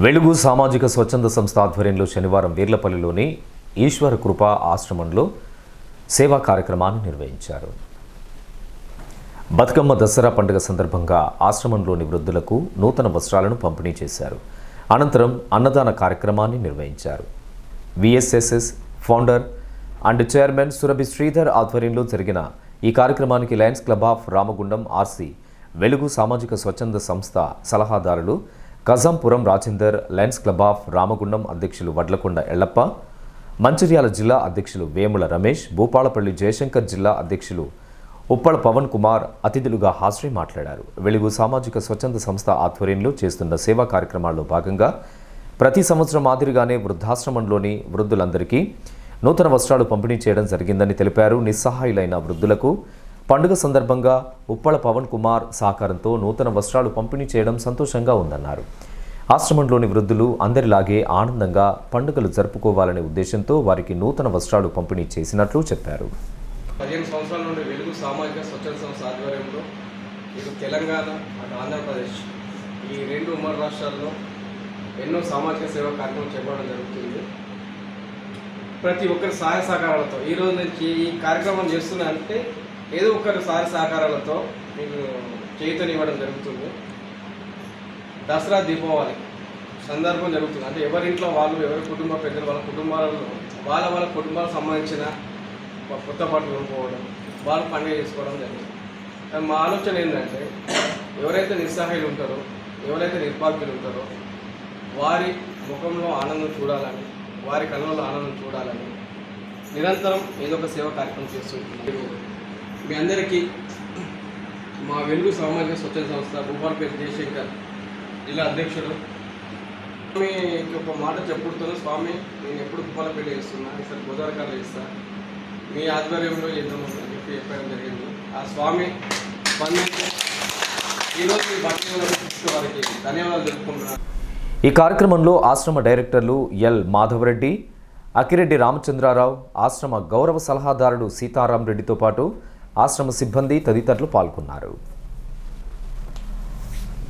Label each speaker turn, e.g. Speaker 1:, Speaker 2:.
Speaker 1: వెలుగు సామాజిక స్వచ్ఛంద సంస్థ ఆధ్వర్యంలో శనివారం వీర్లపల్లిలోని ఈశ్వర కృప ఆశ్రమంలో సేవా కార్యక్రమాన్ని నిర్వహించారు. బతుకమ్మ దసరా పండుగ సందర్భంగా ఆశ్రమంలోని వృద్ధులకు నూతన వస్త్రాలను పంపిణీ చేశారు. అనంతరం అన్నదాన కార్యక్రమాన్ని నిర్వహించారు. VSSS founder and chairman Surabhi Sridhar ఆధ్వర్యంలో జరిగిన ఈ కార్యక్రమానికి Lions Club of Ramagundam RC Velugu సామాజిక స్వచ్ఛంద సంస్థ సలహాదారులు Kajampuram Rajender Lions Club of Ramagundam అధ్యక్షులు వడ్లకొండ ఎల్లప్ప మంచిర్యాల జిల్లా అధ్యక్షులు వేముల రమేష్ భూపాలపల్లి జయశంకర్ జిల్లా అధ్యక్షులు ఉప్పల పవన్ కుమార్ అతిథులుగా హాజరై మాట్లాడారు. వెలుగు సామాజిక స్వచ్ఛంద సంస్థ ఆధ్వర్యంలో చేస్తున్న సేవా కార్యక్రమాల్లో భాగంగా ప్రతి సంవత్సరం మాదిరిగానే వృద్ధాశ్రమంలోని వృద్ధులందరికీ నూతన వస్త్రాలు పంపిణీ చేయడం జరిగిందని తెలిపారు. నిస్సహాయులైన వృద్ధులకు పండుగ సందర్భంగా ఉప్పల పవన్ కుమార్ సహకారంతో నూతన వస్త్రాలు పంపిణీ చేయడం సంతోషంగా ఉందన్నారు. ఆశ్రమంలోని వృద్ధులు అందరిలాగే ఆనందంగా పండుగలు జరుపుకోవాలనే ఉద్దేశంతో వారికి నూతన వస్త్రాలు పంపిణీ చేసినట్లు చెప్పారు.
Speaker 2: పదిహేను సంవత్సరాల నుండి వెలుగు సామాజిక స్వచ్ఛంద సంస్థ ఆధ్వర్యంలో ఇటు తెలంగాణ అటు ఆంధ్రప్రదేశ్ ఈ రెండు ఉమ్మడి రాష్ట్రాల్లో ఎన్నో సామాజిక సేవా కార్యక్రమం చేపట్టడం జరుగుతుంది. ప్రతి ఒక్కరి సహాయ సహకారాలతో ఈరోజు రోజు నుంచి ఈ కార్యక్రమం చేస్తున్నా అంటే ఏదో ఒకరి సహాయ సహకారాలతో మీకు చేయుతనివ్వడం జరుగుతుంది. దసరా దీపావళి సందర్భం జరుగుతుంది. అంటే ఎవరింట్లో వాళ్ళు ఎవరి కుటుంబ పెద్దలు వాళ్ళ కుటుంబాలలో వాళ్ళ వాళ్ళ కుటుంబాలకు సంబంధించిన కొత్త బట్టలు కొనుక్కోవడం వాళ్ళు పండుగ చేసుకోవడం జరిగింది. మా ఆలోచన ఏంటంటే ఎవరైతే నిస్సహాయులు ఉంటారో ఎవరైతే నిర్భాగ్యులు ఉంటారో వారి ముఖంలో ఆనందం చూడాలని వారి కళ్ళలో ఆనందం చూడాలని నిరంతరం ఏదో ఒక సేవ కార్యక్రమం చేస్తుంటున్నారు మీ అందరికీ మా వెలుగు సామాజిక స్వచ్ఛంద సంస్థ భూపాలపేట జయశంకర్ జిల్లా అధ్యక్షుడు స్వామికి ఒక మాట చెప్పుడుతాను స్వామి నేను ఎప్పుడు భూపాలపేట చేస్తున్నా ఈసారి గోదావరికాలు చేస్తా. మీ ఆధ్వర్యంలో చేద్దామని చెప్పి చెప్పడం జరిగింది. ఆ స్వామి స్పందించి ఈరోజు ఈ భక్తి వారికి ధన్యవాదాలు తెలుపుకుంటున్నాను.
Speaker 1: ఈ కార్యక్రమంలో ఆశ్రమ డైరెక్టర్లు ఎల్ మాధవరెడ్డి అకిరెడ్డి రామచంద్రారావు ఆశ్రమ గౌరవ సలహాదారుడు సీతారాం రెడ్డితో పాటు ఆశ్రమ సిబ్బంది తదితరులు పాల్గొన్నారు.